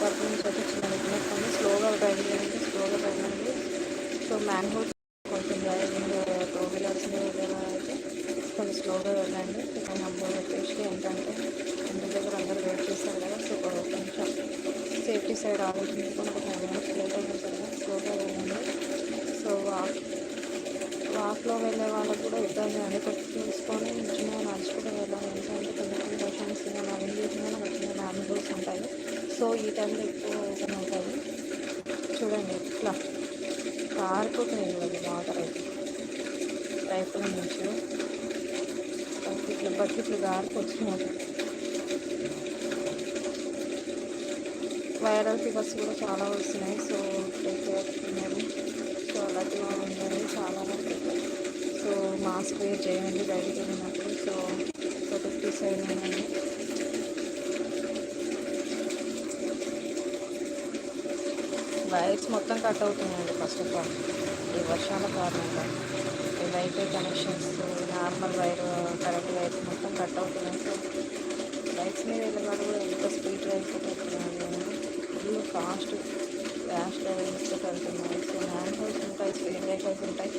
తరపు నుంచి అయితే చిన్న రిక్వెస్ట్ స్లోగా డ్రైవింగ్ చేయండి స్లోగా డ్రైవింగ్ చేయండి సో మ్యాన్హోల్ కొంచెం డ్రైవింగ్ టూ వీలర్స్ అయితే కొంచెం స్లోగా వెళ్ళండి. కానీ హంబో వచ్చేసి ఏంటంటే ఇంటి దగ్గర అందరూ వెయిట్ చేస్తారు కదా సో కొంచెం సేఫ్టీ సైడ్ ఆలోచించుకొని ఒక ఫైవ్ మినిట్స్ లేట్ స్లోగా వెళ్ళండి సో వాక్ వాక్లో వెళ్ళే వాళ్ళకు కూడా ఇబ్బంది అని కొంచెం చూసుకొని చిన్నగా నడుచుకుంటూ వెళ్ళాలి. ఎందుకంటే కొన్ని కొన్ని వర్షన్స్ నవీన్ చేసిన వచ్చిన మ్యాన్హోల్స్ ఉంటాయి. సో ఈ టైంలో ఎక్కువ ఓపెన్ అవుతాయి. చూడండి ఇట్లా. కారిపోతున్నాయి అది వాటర్ అయితే. పైపుల నుంచి బకెట్లు బకెట్లు గారిపోతున్నాయి వైరల్ ఫీవర్స్ కూడా చాలా వస్తున్నాయి. సో టేక్ కేర్ ఉన్నారు సో అలాగే ఉండండి చాలా వరకు సో మాస్క్ వేర్ చేయండి. బయటికి వెళ్ళినప్పుడు. సో ప్రొటెక్టివ్ సైడ్ వైర్స్ మొత్తం కట్ అవుతున్నాయండి ఫస్ట్ ఆఫ్ ఆల్. ఈ వర్షాల కారణంగా. ఈ wifi connections normal wire current wires మొత్తం కట్ అవుతున్నాయి. సో బైక్స్ మీద వెళ్ళినప్పుడు వాళ్ళు కూడా ఎంత స్పీడ్ డ్రైవ్ కొట్టుకుంటున్నారు ఫుల్ ఫాస్ట్ ర్యాష్ డ్రైవింగ్స్ వెళ్తున్నారు సో హ్యాండ్ హోల్స్ ఉంటాయి స్పీడ్ బ్రేకర్స్ ఉంటాయి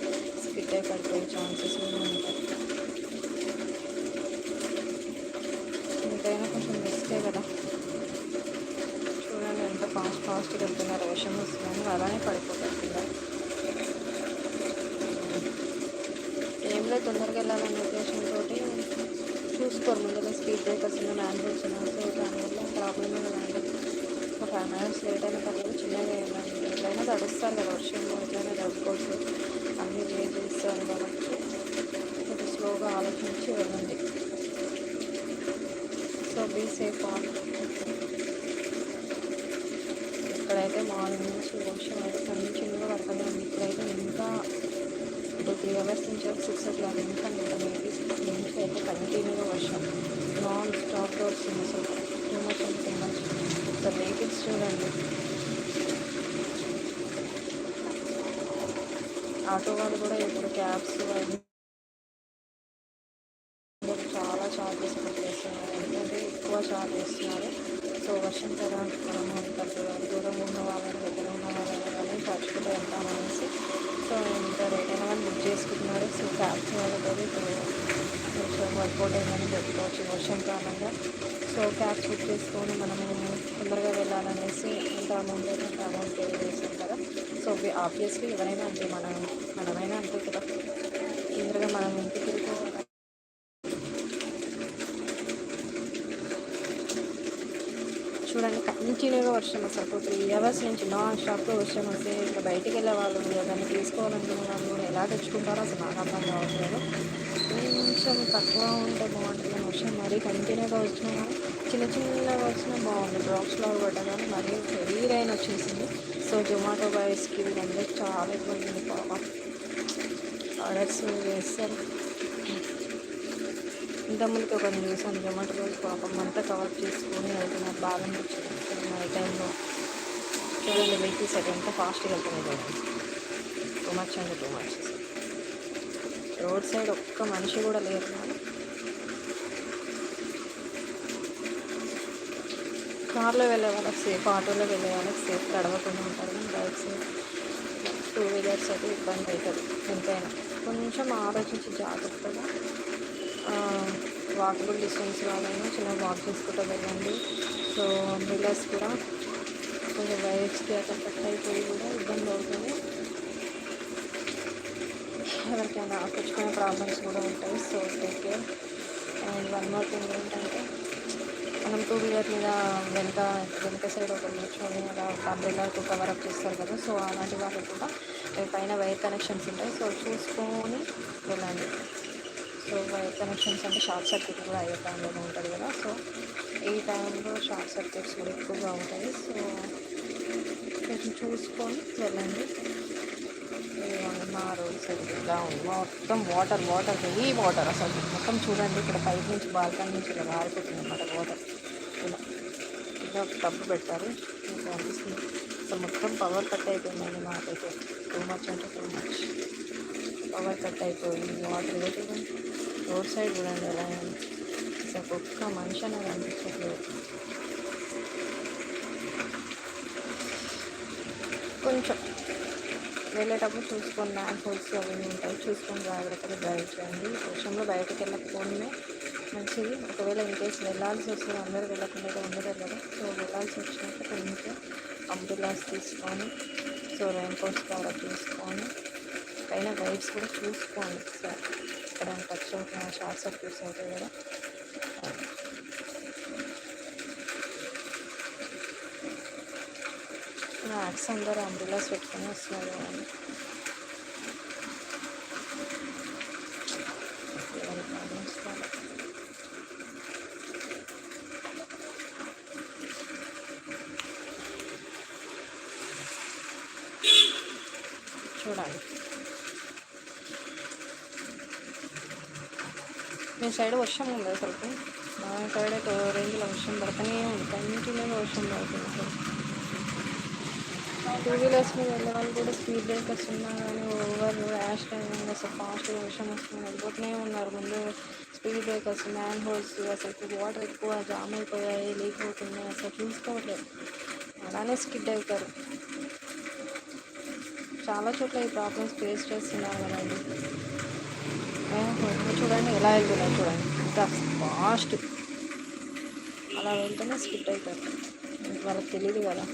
స్పీడ్ అయి పడిపోయే ఛాన్సెస్ కూడా ఉంటాయి. ఎంతైనా కొంచెం రిస్కే కదా. ఫాస్ట్గా వెళ్తున్నారు వర్షం వస్తుందని అలానే పడిపోతుందా ఏం లేదు తొందరగా వెళ్ళాలనే ఉద్దేశంతో చూసుకోరు ముందుగా స్పీడ్ బ్రేకర్స్ ఉన్న మ్యాన్హోల్స్ ఉన్నాయి సో దానివల్ల ప్రాబ్లమ్ కదండి ఒక ఫైవ్ మినిట్స్ లేట్ అయిన పర్లేదు చిన్నగా వెళ్ళాలి ఎట్లయినా తడుస్తారు కదా వర్షంలో ఎట్లయినా తడుకోవచ్చు అన్నీ వేట్ చేస్తారు కాబట్టి కొంచెం స్లోగా ఆలోచించి వెళ్ళండి. So be safe on morning నుంచి వర్షం అయితే కంటిన్యూగా పడుతుంది ఉంది ఇప్పుడైతే ఇంకా ఇప్పుడు త్రీ అవర్స్ నుంచి సిక్స్ ఓ క్లాక్ ఇంకా ఇంకా మేబీ సిక్స్ నుంచి అయితే కంటిన్యూగా వర్షం నాన్ స్టాప్ వస్తుంది అసలు too much and too much so vehicles చూడండి ఆటో వాళ్ళు కూడా ఇప్పుడు క్యాబ్స్ అవి చాలా చార్జెస్ పెట్టేస్తున్నారు ఎందుకంటే ఎక్కువ చార్జ్ చేస్తున్నారు సో వర్షం కదా మనం అంత దూరం ఉన్న వాళ్ళని దగ్గర ఉన్న వాళ్ళని కానీ తడుచుకుంటూ వెళ్తామనేసి సో ఇంత రేట్ అయినా కానీ బుక్ చేసుకుంటున్నారు వాళ్ళతో కొంచెం వర్కౌట్ అయిందని చెప్పుకోవచ్చు వర్షం కారణంగా సో క్యాబ్స్ బుక్ చేసుకొని మనము తొందరగా వెళ్ళాలనేసి ఎంత అమౌంట్ అయితే అమౌంట్ పే చేసాం కదా సో ఆబ్వియస్లీ ఎవరైనా అంతే మనం మనమైనా అంతే కదా తొందరగా మనం ఇంటికి వెళ్ళిపోవాలి చూడండి కంటిన్యూగా వర్షం అసలు త్రీ అవర్స్ నుంచి నాన్ స్టాప్గా వర్షం వస్తే ఇంకా బయటికి వెళ్ళే వాళ్ళు దాన్ని తీసుకోవాలనుకున్న వాళ్ళు కూడా ఎలా తెచ్చుకుంటారో అసలు నాకు అర్థం కావట్లేదు. కొంచెం తక్కువ ఉంటే బాగుంటుంది. వర్షం మరీ కంటిన్యూగా వచ్చినా చిన్న చిన్నగా వచ్చినా బాగుంది. డ్రాప్స్లో పడ్డా కానీ మరీ హెవీ రైన్ వచ్చేసింది. సో జొమాటో బాయ్స్కి వీళ్ళందరికీ చాలా ఇబ్బంది ఉంది పాపం ఆర్డర్స్ చేస్తారు దమ్ములతో కొన్ని న్యూస్ అని జొమాటో రోజు పాపం అంతా కవర్ చేసుకొని వెళ్తున్నారు బాగా అనిపించింది. నైట్ టైంలో చూడండి వెహికల్స్ అయితే ఎంత ఫాస్ట్గా వెళ్తున్నాయి టూ మచ్ అంటే టూ మచ్ రోడ్ సైడ్ ఒక్క మనిషి కూడా లేరు. కార్లో వెళ్ళే వాళ్ళకి సేఫ్ ఆటోలో వెళ్ళే వాళ్ళకి సేఫ్ తడవకుండా ఉంటారు. బైక్స్ టూ వీలర్స్ అయితే ఇబ్బంది అవుతుంది ఎంతైనా కొంచెం ఆలోచించి జాగ్రత్తగా వాకబుల్ డిస్టెన్స్ వాళ్ళైనా చిన్న వాక్ చేసుకుంటూ వెళ్ళండి. సో అంబ్రిలాస్ కూడా కొంచెం వైర్స్కి అట్లా కట్ అయిపోయి కూడా ఇబ్బంది అవుతుంది. ఎవరికైనా ఆకొచ్చుకునే ప్రాబ్లమ్స్ కూడా ఉంటాయి. So take care and one more thing ఏంటంటే మనం టూ వీలర్ మీద వెనక వెనక సైడ్ ఒక కూర్చొని అలా అంబ్రెల్లాకు కవర్ అప్ చేస్తారు కదా. సో అలాంటి వాళ్ళు కూడా పైన వైర్ కనెక్షన్స్ ఉంటాయి. సో చూసుకొని వెళ్ళండి. సో వైర్ కనెక్షన్స్ అంటే షార్ట్ సర్క్యూట్ కూడా అయ్యే టైంలో ఉంటుంది కదా. సో ఈ టైంలో షార్ట్ సర్క్యూట్స్ కూడా ఎక్కువగా ఉంటాయి. సో కొంచెం చూసుకొని వెళ్ళండి. మా రోడ్ సైడ్ ఇలా ఉంది. మొత్తం వాటర్ వాటర్ హెవీ వాటర్ అసలు. మొత్తం చూడండి ఇక్కడ పైప్ నుంచి బాల్కనీ నుంచి ఇలా మారిపోతుంది అన్నమాట వాటర్ ఇలా. ఇలా ఒక టబ్బు పెట్టారు. మీకు అనిపిస్తుంది. సో మొత్తం పవర్ కట్ అయిపోయిందండి మాకైతే. టూ మచ్ అంటే టూ మచ్ పవర్ కట్ అయిపోయింది. వాటర్ వేటి రోడ్ సైడ్ చూడండి ఎలా అసలు ఒక్క మనిషి అనేది అనిపించట్లేదు కొంచెం వెళ్ళేటప్పుడు చూసుకొని మ్యాన్హోల్స్ అవన్నీ ఉంటాయి. చూసుకొని జాగ్రత్తగా డ్రైవ్ చేయండి వర్షంలో బయటకు వెళ్ళకపోవడమే మంచిది. ఒకవేళ ఇన్ కేసు వెళ్ళాల్సి వస్తుంది అందరూ వెళ్ళకుండా ఉండదు కదా. సో వెళ్ళాల్సి వచ్చినప్పుడు కొంచెం అంబ్రిలాస్ తీసుకొని సో రెయిన్ కోట్స్ కవర్ తీసుకొని పైన గైడ్స్ కూడా చూసుకోండి సార్ ఇక్కడ టచ్ అవుతున్న షార్ట్ సర్క్యూట్స్ అవుతాయి కదా. యాక్స్ అందరూ అంబ్రిలాస్ పెట్టుకొని వస్తున్నారు కదండి ఎవరి ప్రాబ్లమ్స్ వాళ్ళకి. చూడాలి మీ సైడ్ వర్షం ఉంది అసలు. మా సైడ్ అయితే రేంజ్లో వర్షం పడుతూనే ఉంది. కంటిన్యూగా వర్షం పడుతుంది అసలు. టూ వీలర్స్ మీద వెళ్ళే వాళ్ళు కూడా స్పీడ్ బ్రేకర్స్ ఉన్నా కానీ ఓవర్ ర్యాష్ టైమింగ్ అసలు ఫాస్ట్గా వర్షం వస్తుంది. వెళ్ళిపోతూనే ఉన్నారు. ముందు స్పీడ్ బ్రేకర్స్ మ్యాన్ హోల్స్ అసలు వాటర్ ఎక్కువ జామ్ అయిపోయాయి లీక్ అవుతున్నాయి అసలు చూసుకోవట్లేదు. అలానే స్కిడ్ అవుతారు. చాలా చోట్ల ఈ ప్రాబ్లమ్స్ ఫేస్ చేస్తున్నారు కదండి చూడండి ఎలా వెళ్తున్నాయి చూడండి. ఇంత ఫాస్ట్ అలా వెళ్తేనే స్కిడ్ అవుతారు వాళ్ళకి తెలియదు కదా.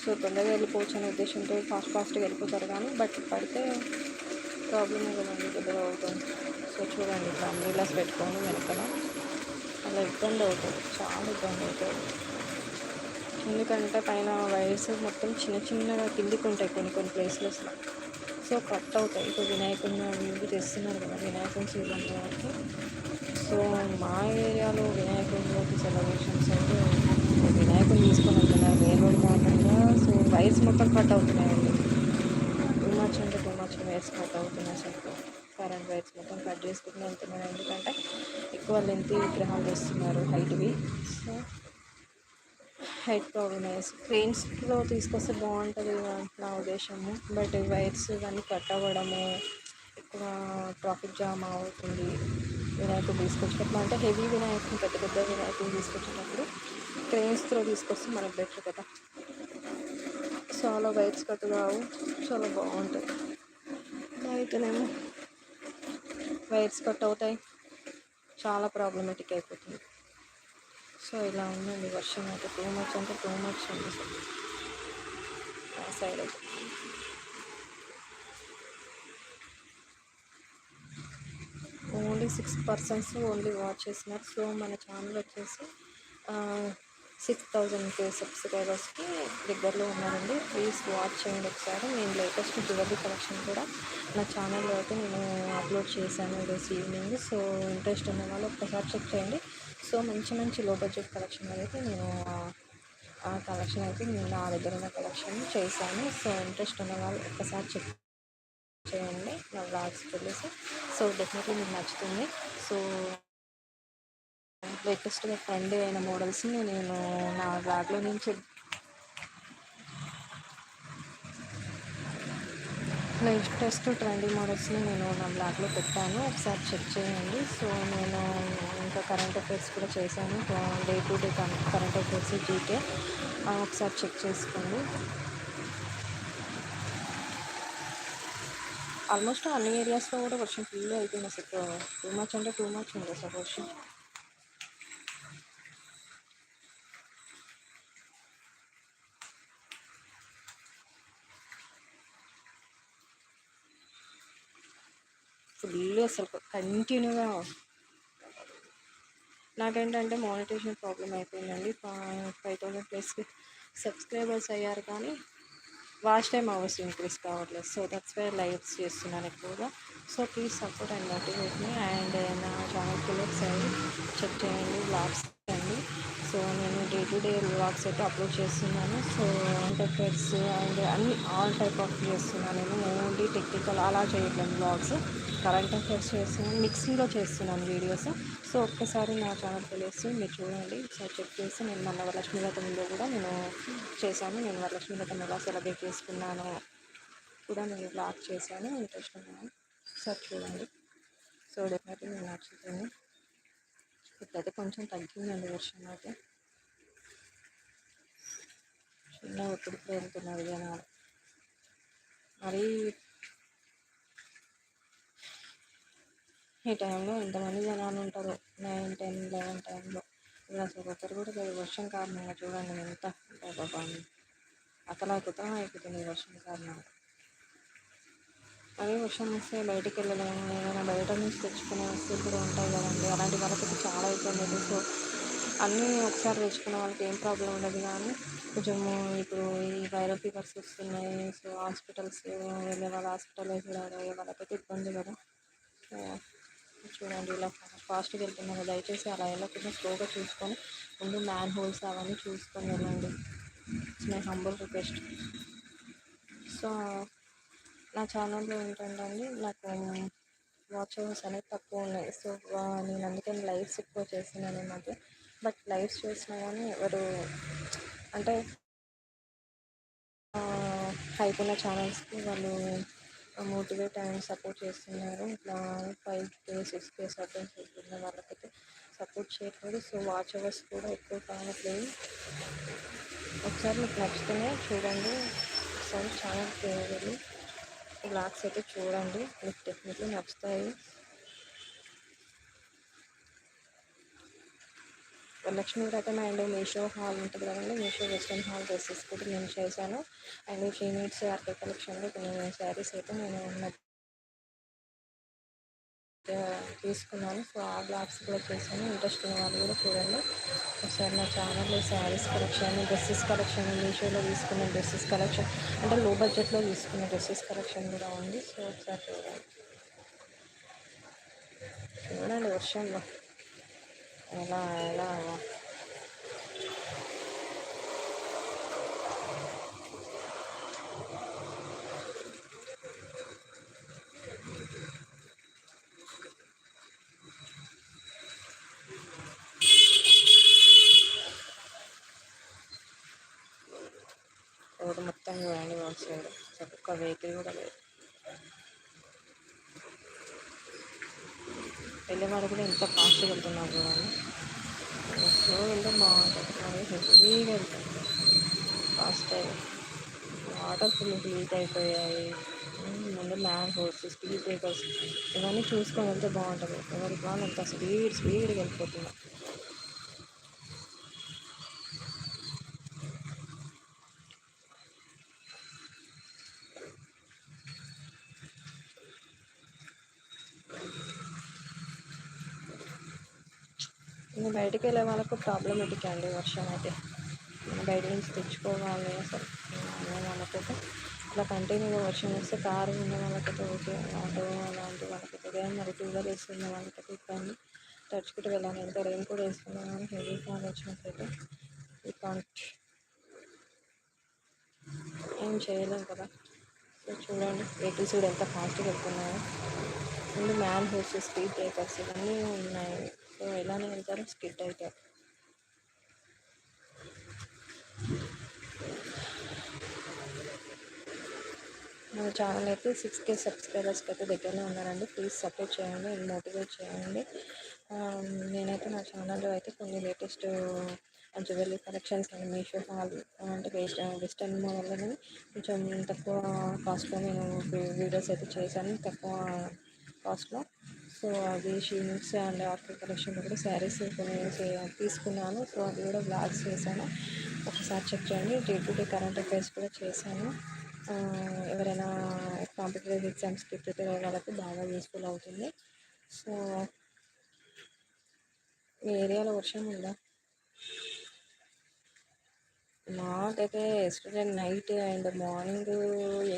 సో తొందరగా వెళ్ళిపోవచ్చు అనే ఉద్దేశంతో ఫాస్ట్ ఫాస్ట్గా వెళ్ళిపోతారు కానీ బట్ పడితే ప్రాబ్లమే కదండి పెద్దగా అవుతుంది. సో చూడండి ఇట్లా అంబ్రిలాస్ పెట్టుకొని వెనకన అలా ఇబ్బంది అవుతుంది చాలా ఇబ్బంది అవుతుంది. ఎందుకంటే పైన వైర్స్ మొత్తం చిన్న చిన్నగా కిందికి ఉంటాయి కొన్ని కొన్ని ప్లేసెస్లో సో కట్ అవుతాయి. ఇప్పుడు వినాయకుడిని అవి తెస్తున్నారు కదా వినాయకుని సీజన్ కాబట్టి సో మా ఏరియాలో వినాయకుడిలోకి సెలబ్రేషన్స్ అయితే వినాయకుని తీసుకొని వెళ్తున్నారు మెయిన్ రోడ్ కాకుండా సో వైర్స్ మొత్తం కట్ అవుతున్నాయండి. టూ మచ్ అంటే టూ మచ్ వైర్స్ కట్ అవుతున్నాయి సార్ కరెంట్ వైర్స్ మొత్తం కట్ చేసుకుంటూ వెళ్తున్నాను ఎందుకంటే ఎక్కువ లెంత్ విగ్రహాలు వేస్తున్నారు హైట్వి. సో హైట్ ప్రాబ్లమ్స్ ట్రైన్స్లో తీసుకొస్తే బాగుంటుంది నా ఉద్దేశము. బట్ వైర్స్ ఇవన్నీ కట్ అవ్వడము ఎక్కువ ట్రాఫిక్ జామ్ అవుతుంది వినాయకుడు తీసుకొచ్చినప్పుడు. అంటే హెవీ వినాయకుని పెద్ద పెద్ద వినాయకుడు తీసుకొచ్చినప్పుడు ట్రైన్స్లో తీసుకొస్తే మనకు బెటర్ కదా. చాలా వైర్స్ కట్ కావు చాలా బాగుంటుంది అయితేనేమో వైర్స్ కట్ అవుతాయి చాలా ప్రాబ్లమేటిక్ అయిపోతుంది. సో ఇలా ఉందండి వర్షం అయితే. టూ మచ్ అంటే టూ మచ్ ఉంది ఆ సైడ్ అయితే. Only six persons only watch చేసినారు. సో మన ఛానల్ వచ్చేసి సిక్స్ థౌజండ్ కే సబ్స్క్రైబర్స్కి దగ్గరలో ఉన్నారండి. ప్లీజ్ వాచ్ చేయండి ఒకసారి. నేను లేటెస్ట్ జ్యువెలరీ కలెక్షన్ కూడా నా ఛానల్లో అయితే నేను అప్లోడ్ చేశాను ఈరోజు ఈవినింగ్ సో ఇంట్రెస్ట్ ఉన్న వాళ్ళు ఒక్కసారి చెక్ చేయండి. సో మంచి మంచి లో బడ్జెట్ కలెక్షన్ అయితే నేను ఆ- కలెక్షన్ అయితే నేను నా దగ్గర ఉన్న కలెక్షన్ చేశాను. సో ఇంట్రెస్ట్ ఉన్న వాళ్ళు ఒక్కసారి చెక్ చేయండి. నా బ్లాగ్స్ వెళ్ళేసి సో డెఫినెట్లీ మీకు నచ్చుతుంది. సో లేటెస్ట్గా ట్రెండ్ అయిన మోడల్స్ని నేను నా బ్లాగ్లో నుంచి లేటెస్ట్ ట్రెండీ మోడల్స్ని నేను నా బ్లాగ్లో పెట్టాను. ఒకసారి చెక్ చేయండి. సో నేను ఇంకా కరెంట్ అఫైర్స్ కూడా చేశాను. Day to day current affairs GK ఒకసారి చెక్ చేసుకోండి. ఆల్మోస్ట్ అన్ని ఏరియాస్లో కూడా వర్షం ఫుల్ అయిపోయింది. అసలు టూ మచ్ అంటే టూ మచ్ ఉంది అసలు వర్షం. ఫుల్ అసలు కంటిన్యూగా. నాకేంటంటే మానిటేషన్ ప్రాబ్లం అయిపోయిందండి. ఫైవ్ థౌసండ్ ప్లస్ సబ్స్క్రైబర్స్ అయ్యారు కానీ వాచ్ టైం అవర్స్ ఇంక్రీస్ కావట్లేదు. సో దట్స్ వై లైవ్స్ చేస్తున్నాను ఎక్కువగా. So please support and motivate me. And నా ఛానల్కి అయ్యి చెక్ చేయండి బ్లాగ్స్ అండి సో నేను డే టు డే బ్లాగ్స్ అయితే అప్లోడ్ చేస్తున్నాను. సో ఎంటర్ప్రైజ్ అండ్ అన్ని ఆల్ టైప్ ఆఫ్ చేస్తున్నాను నేను. ఓన్లీ టెక్నికల్ అలా చేయట్లేదు బ్లాగ్స్ కరెంట్ అఫైర్స్ చేస్తున్నాను. మిక్సింగ్లో చేస్తున్నాను వీడియోస్. సో ఒక్కసారి నా ఛానల్ వెళ్ళేసి మీరు చూడండి. ఒకసారి చెక్ చేసి నేను మన వరలక్ష్మి వ్రతంలో కూడా నేను చేశాను. నేను వరలక్ష్మి వ్రతం ఎలా సెలబ్రేట్ చేసుకున్నాను కూడా నేను బ్లాగ్ చేశాను. ఇంట్రెస్ట్ ఉన్నాను. ఒకసారి చూడండి. సో డెఫినెట్లీ నేను నచ్చుతుంది. ఇప్పుడైతే కొంచెం తగ్గిందండి వర్షం అయితే. చిన్న ఇప్పుడిప్పుడు వెళ్తున్నారు జనాలు. మరీ ఈ టైంలో ఎంతమంది జనాలు ఉంటారు. నైన్ టెన్ లెవెన్ టైంలో. ఇప్పుడు అసలు ఒకరు కూడా లేదు. వర్షం కారణంగా చూడండి ఎంత. బాబా అతలాకుతం అయిపోతుంది వర్షం కారణంగా. అదే వర్షం వస్తే బయటికి వెళ్ళలేము ఏమైనా బయట నుంచి తెచ్చుకునే వస్తువులు కూడా ఉంటాయి కదండి. అలాంటి వాళ్ళకి చాలా ఇబ్బంది సో అన్నీ ఒకసారి తెచ్చుకున్న వాళ్ళకి ఏం ప్రాబ్లం ఉండదు కానీ కొంచెం ఇప్పుడు ఈ వైరల్ ఫీవర్స్ వస్తున్నాయి. సో హాస్పిటల్స్ వెళ్ళే వాళ్ళ హాస్పిటల్స్ అయ్యే వాళ్ళకైతే ఇబ్బంది కదా. చూడండి ఇలా ఫాస్ట్గా వెళ్తున్నారు దయచేసి అలా వెళ్ళకుండా స్లోగా చూసుకొని ముందు మ్యాన్ హోల్స్ అవన్నీ చూసుకొని వెళ్ళండి. It's my humble request. So నా ఛానల్లో ఏంటంటే అండి నాకు వాచ్ అవర్స్ అనేవి తక్కువ ఉన్నాయి. సో నేను అందుకని లైవ్స్ ఎక్కువ చేస్తున్నాను ఈ మధ్య. బట్ లైవ్స్ చేసినా కానీ ఎవరు అంటే హైప్ ఉన్న ఛానల్స్కి వాళ్ళు మోటివేట్ అండ్ సపోర్ట్ చేస్తున్నారు. ఇట్లా five K six K support చేస్తున్న వాళ్ళకైతే సపోర్ట్ చేయట్లేదు. సో వాచ్ అవర్స్ కూడా ఎక్కువ కావట్లేదు. ఒకసారి మీకు నచ్చితేనే చూడండి. ఒకసారి ఛానల్ వెళ్ళి బ్లాగ్స్ అయితే చూడండి. మీకు డెఫినెట్లీ నచ్చుతాయి. లక్ష్మీ వ్రతం అండ్ మీషో హాల్ ఉంటుంది కదండి. మీషో వెస్ట్రన్ హాల్ డ్రెస్సెస్ కూడా నేను చేశాను. అండ్ ఫీమేల్స్ ఆర్కే కలెక్షన్లో కొన్ని శారీస్ అయితే నేను తీసుకున్నాను. సో ఆ బ్లాగ్స్ కూడా చేశాను. ఇంట్రెస్ట్ ఉన్న వాళ్ళు కూడా చూడండి. ఒకసారి నా ఛానల్లో శారీస్ కలెక్షన్ డ్రెస్సెస్ కలెక్షన్ మీషోలో తీసుకున్న డ్రెస్సెస్ కలెక్షన్ అంటే లో బడ్జెట్లో తీసుకున్న డ్రెస్సెస్ కలెక్షన్ కూడా ఉంది. సో ఒకసారి చూడండి. చూడండి వర్షంలో. ఎలా ఎలా రోడ్డు మొత్తం చూడండి వన్ సైడ్ ఒక్క వెహికల్ కూడా లేదు. వెళ్ళేవాడు కూడా ఎంత ఫాస్ట్గా వెళ్తున్నారు చూడండి. స్లో వెళ్తే బాగుంటుంది. మరి హెవీగా వెళ్తుంది ఫాస్ట్ వాటర్ ఫుల్ లీక్ అయిపోయాయి. ముందు ల్యాండ్ హోల్స్ స్పీడ్ బ్రేకర్స్ ఇవన్నీ చూసుకొని వెళ్తే బాగుంటుంది. ఎవరికి వాళ్ళు అంత స్పీడ్ స్పీడ్గా వెళ్ళిపోతున్నాం ఇంకా బయటికి వెళ్ళే వాళ్ళకు ప్రాబ్లమేటిక్ అండి వర్షం అయితే. మనం బయట నుంచి తెచ్చుకోవాలి అసలు. వాళ్ళకైతే ఇట్లా కంటిన్యూగా వర్షం వస్తే కారు ఉన్న వాళ్ళకైతే ఓకే ఆటో అలాంటి వాళ్ళకైతే మరి టూ వేసుకున్న ఉన్న వాళ్ళకైతే ఇబ్బంది. తడుచుకుంటూ వెళ్ళాలి. ఎంత రెయిన్ కూడా వేసుకున్నా కానీ హెవీ కాల్ వచ్చినట్లయితే ఈ కాంట్ ఏం చేయలేం కదా. సో చూడండి వెహికల్స్ కూడా ఎంత ఫాస్ట్గా వెళ్తున్నాయో. ముందు మ్యాన్ హోర్స్ స్పీడ్ బ్రేకర్స్ ఇవన్నీ ఉన్నాయి. సో ఎలానే వెళ్తారు స్కిడ్ అవుతారు మన ఛానల్ అయితే సిక్స్ కే సబ్స్క్రైబర్స్కి అయితే దగ్గరలో ఉన్నారండి. ప్లీజ్ సపోర్ట్ చేయండి మోటివేట్ చేయండి. నేనైతే నా ఛానల్లో అయితే కొన్ని latest jewellery collections and Meesho haul అంటే వెస్ట్ వెస్టర్న్ మోడల్లోనే కొంచెం తక్కువ కాస్ట్లో నేను వీడియోస్ అయితే చేశాను. తక్కువ కాస్ట్లో సో అది షీనిక్స్ అండ్ ఆర్కే కలెక్షన్లో కూడా శారీస్ కొన్ని తీసుకున్నాను. సో అది కూడా బ్లాగ్స్ చేశాను. ఒకసారి చెక్ చేయండి. Day to day current affairs కూడా చేశాను. ఎవరైనా కాంపిటేటివ్ ఎగ్జామ్స్కి ప్రిపేర్ అయ్యే వాళ్ళకి బాగా యూస్ఫుల్ అవుతుంది. సో మీ ఏరియాలో వర్షం ఉందా? మాకైతే yesterday night and morning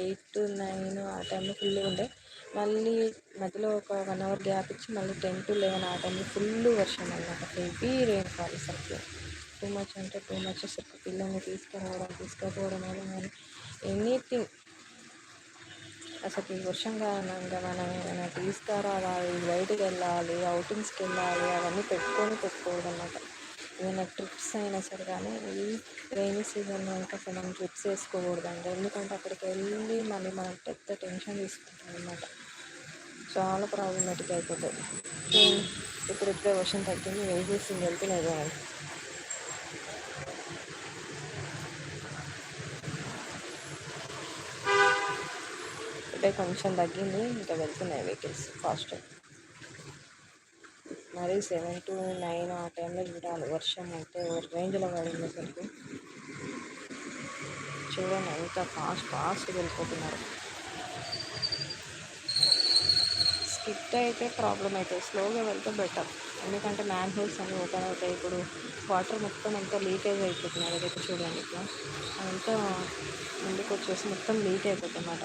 eight nine ఆ టైంలో ఫుల్ ఉండే. మళ్ళీ మధ్యలో ఒక వన్ అవర్ గ్యాప్ ఇచ్చి మళ్ళీ టెన్ టు లెవెన్ ఆ టైంలో ఫుల్ వర్షం అనమాట హెవీ రెయిన్ ఫాల్ అసలు టూ మచ్ అంటే టూ మచ్ అసలు పిల్లల్ని తీసుకురావడం తీసుకుపోవడం కానీ ఎనీథింగ్ అసలు ఈ వర్షం కారణంగా మనం ఏమైనా తీసుకురావాలి? బయటకు వెళ్ళాలి అవుటింగ్స్కి వెళ్ళాలి అవన్నీ పెట్టుకొని పెట్టుకోవడం అనమాట ఏమైనా ట్రిప్స్ అయినా సరే కానీ ఈ రైనీ సీజన్లో అంత అసలు మనం ట్రిప్స్ వేసుకోకూడదండి ఎందుకంటే అక్కడికి వెళ్ళి మళ్ళీ మనం పెద్ద టెన్షన్ తీసుకుంటాం అనమాట చాలా ప్రాబ్లమేటిక్ అయిపోతుంది ఇప్పుడిప్పుడే వర్షం తగ్గింది వేసేసింది వెళ్తున్నారు ఇప్పుడే కొంచెం తగ్గింది ఇంకా వెళ్తున్నాయి వెహికల్స్ ఫాస్ట్ మరి సెవెన్ టు నైన్ ఆ టైంలో చూడాలి. వర్షం అంటే రేంజ్లో పడింది అసలు చూడండి ఇంకా ఫాస్ట్ ఫాస్ట్ వెళ్ళిపోతున్నారు. స్కిట్ అయితే ప్రాబ్లం అవుతుంది. స్లోగా వెళ్తే బెటర్. ఎందుకంటే మ్యాన్ హోల్స్ అన్నీ ఓపెన్ అవుతాయి. ఇప్పుడు వాటర్ మొత్తం ఎంత లీకేజ్ అయిపోతుంది. అదైతే చూడండి ఇట్లా అదంతా ముందుకు వచ్చేసి మొత్తం లీక్ అయిపోతుంది అన్నమాట.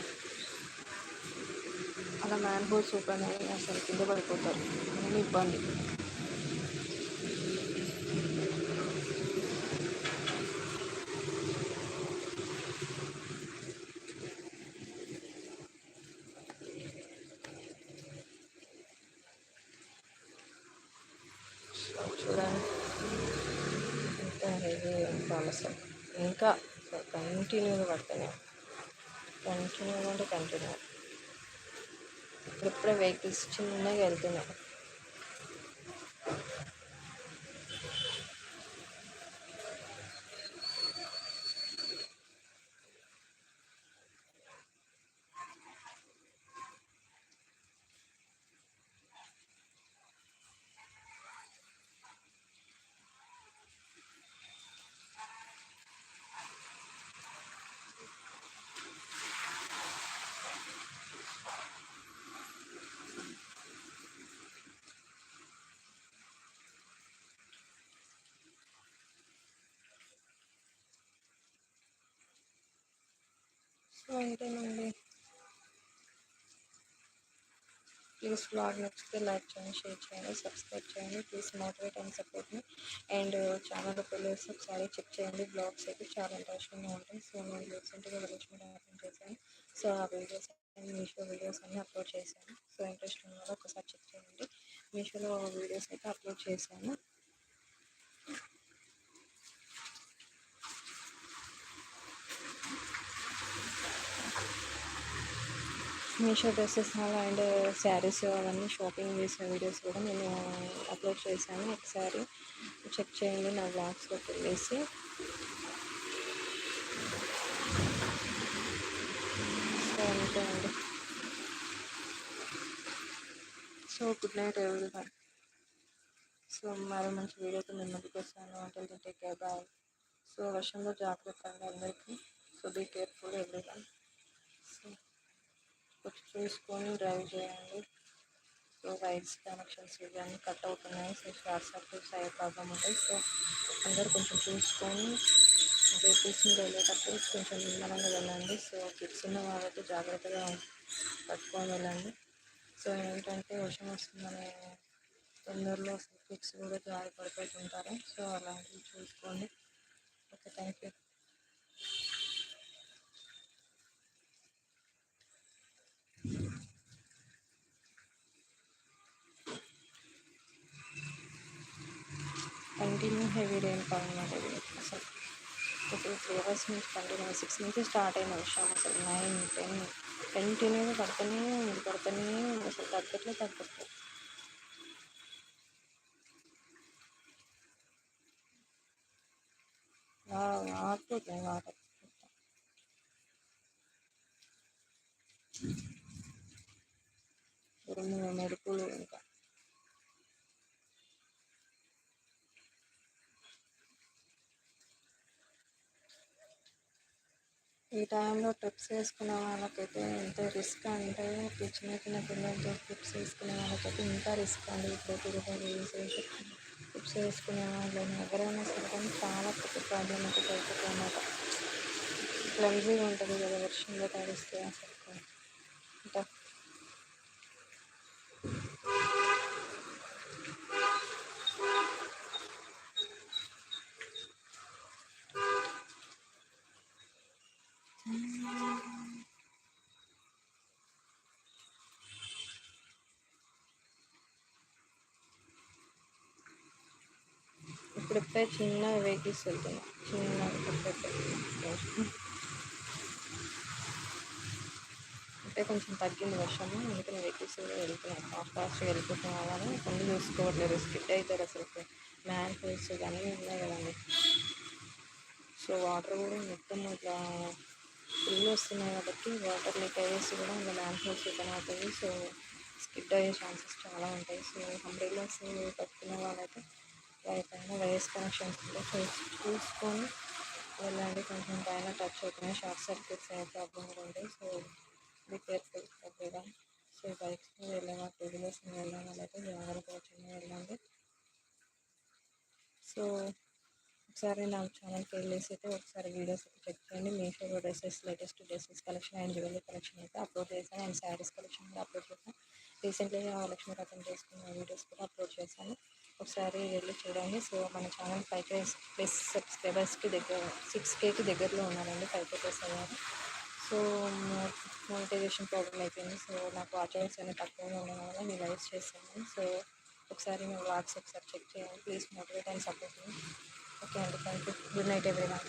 అలా మ్యాన్ హోల్స్ ఓపెన్ అయ్యి అసలు కింద పడిపోతారు. అన్నీ ఇబ్బంది. చూడండి ఎంత హెవీ ఫాల్ అసలు ఇంకా కంటిన్యూగా పడుతున్నాయి కంటిన్యూ అంటే కంటిన్యూ ఇప్పుడిప్పుడే వెహికల్స్ చిన్నగా వెళ్తున్నాయి. సో అంతేనండి ప్లీజ్ బ్లాగ్ నచ్చితే లైక్ చేయండి షేర్ చేయండి సబ్స్క్రైబ్ చేయండి. Please motivate and support and channel వెళ్ళేసి ఒకసారి చెక్ చేయండి బ్లాగ్స్ అయితే చాలా ఇంట్రెస్టింగ్గా ఉంటాయి. సో నేను రీసెంట్గా వెళ్ళొచ్చిన ఓపెన్ చేశాను. సో ఆ వీడియోస్ అన్ని మీషో వీడియోస్ అన్నీ అప్లోడ్ చేశాను. సో ఇంట్రెస్టింగ్ కూడా ఒకసారి చెక్ చేయండి. మీషోలో వీడియోస్ అయితే అప్లోడ్ చేశాను. మీషో డ్రెస్సెస్ అండ్ శారీస్ అవన్నీ షాపింగ్ చేసిన వీడియోస్ కూడా నేను అప్లోడ్ చేశాను ఒకసారి. చెక్ చేయండి నా బ్లాగ్స్లోకి వెళ్ళేసి సో అంతే అండి. సో గుడ్ నైట్ ఎవరి సో మరో మంచి వీడియోతో నేను ముందుకు వస్తాను. అంటే టేక్ కేర్ బాయ్ సో వర్షంలో జాగ్రత్త అండి అందరికీ. So be careful everyone చూసుకొని డ్రైవ్ చేయండి. సో వైర్స్ కనెక్షన్స్ ఇవన్నీ కట్ అవుతున్నాయి. సో షార్ట్ సర్క్యూట్స్ అయ్యే ప్రాబ్లం ఉంటాయి. సో అందరు కొంచెం చూసుకొని వెహికల్స్ మీద వెళ్ళేటప్పుడు కొంచెం నిమ్మలంగా వెళ్ళండి. సో కిడ్స్ ఉన్న వాళ్ళకి జాగ్రత్తగా పట్టుకొని వెళ్ళండి. సో ఏంటంటే వర్షం వస్తుందనే తొందరలో కిడ్స్ కూడా జారి పడిపోతుంటారు. సో అలాంటివి చూసుకోండి. Okay thank you continue heavy rainfall అనమాట ఇది. అసలు ఒక టూ త్రీ అవర్స్ నుంచి కంటిన్యూ సిక్స్ నుంచి స్టార్ట్ అయిన విషయం. అసలు నైన్ టెన్ కంటిన్యూగా పడుతూనే ఉంది పడుతూనే ఉంది. అసలు తగ్గట్లే తగ్గట్లేదు ఆగిపోతుంది వాటర్ మెరుపులు ఇంకా. ఈ టైంలో ట్రిప్స్ వేసుకునే వాళ్ళకైతే ఎంత రిస్క్ అంటే చిన్న చిన్న పిల్లలతో ట్రిప్స్ వేసుకునే వాళ్ళకైతే ఇంకా రిస్క్ అండి. ఇప్పుడు తిరుపతి చేసి ట్రిప్స్ వేసుకునే వాళ్ళని ఎవరైనా సరే కానీ చాలా పెద్ద ప్రాబ్లం అయితే అవుతుంది అన్నమాట. క్లమ్జీగా ఉంటుంది కదా వర్షంలో తడిస్తే అసలు ఇంకా చిన్న వెహికల్స్ వెళ్తున్నాయి చిన్న అంటే కొంచెం తగ్గింది వర్షము అందుకని వెహికల్స్ కూడా వెళ్తున్నాయి ఫాస్ట్ ఫాస్ట్గా వెళ్ళిపోతున్న వాళ్ళని కొన్ని చూసుకోవట్లేదు. స్కిడ్ అవుతారు అసలు. మ్యాన్ హోల్స్ కానీ ఉన్నాయి కదండి. సో వాటర్ కూడా మొత్తం ఇట్లా ఫుల్ వస్తున్నాయి కాబట్టి వాటర్ లీక్ అయ్యేసి కూడా ఇంకా manholes open so skid అయ్యే ఛాన్సెస్ చాలా ఉంటాయి. సో అంబ్రెల్లాస్ కట్టుకునే వాళ్ళైతే పైన వైర్స్ కనెక్షన్స్ చూసుకొని వెళ్ళండి కొంచెం పైన టచ్ అవుతున్నాయి. షార్ట్ సర్క్యూట్స్ అయ్యే ప్రాబ్లమ్ ఉంది సో బీ కేర్ఫుల్ కొద్దిగా సో బైక్స్ మీద వెళ్ళిన టూ వీలర్స్ మీద వెళ్ళిన. వాళ్ళైతే జాగ్రత్తగా చిన్న వెళ్ళండి. సో ఒకసారి నా ఛానల్కి వెళ్ళేసి అయితే ఒకసారి వీడియోస్ అయితే చెక్ చేయండి. మీషోలో dresses latest dresses collection and jewellery collection అయితే అప్లోడ్ చేశాను. అండ్ శారీస్ కలెక్షన్ కూడా అప్లోడ్ చేశాను. రీసెంట్గా లక్ష్మీ రథం చేసుకున్న వీడియోస్ కూడా అప్లోడ్ చేశాను. ఒకసారి వెళ్ళి చూడండి. సో మన ఛానల్ ఫైవ్ కే ప్లస్ సబ్స్క్రైబర్స్కి దగ్గర సిక్స్ కేకి దగ్గరలో ఉన్నానండి ఫైవ్ కే ప్లస్ అయ్యారు సో మోనిటైజేషన్ ప్రాబ్లం అయిపోయింది. సో నాకు వాచ్ అనేది తక్కువగా ఉండడం వల్ల నేను లైవ్ చేస్తాను. సో ఒకసారి మీ వాట్స్ ఒకసారి చెక్ చేయండి. Please motivate and support okay అండి. Thank you. Good night everyone.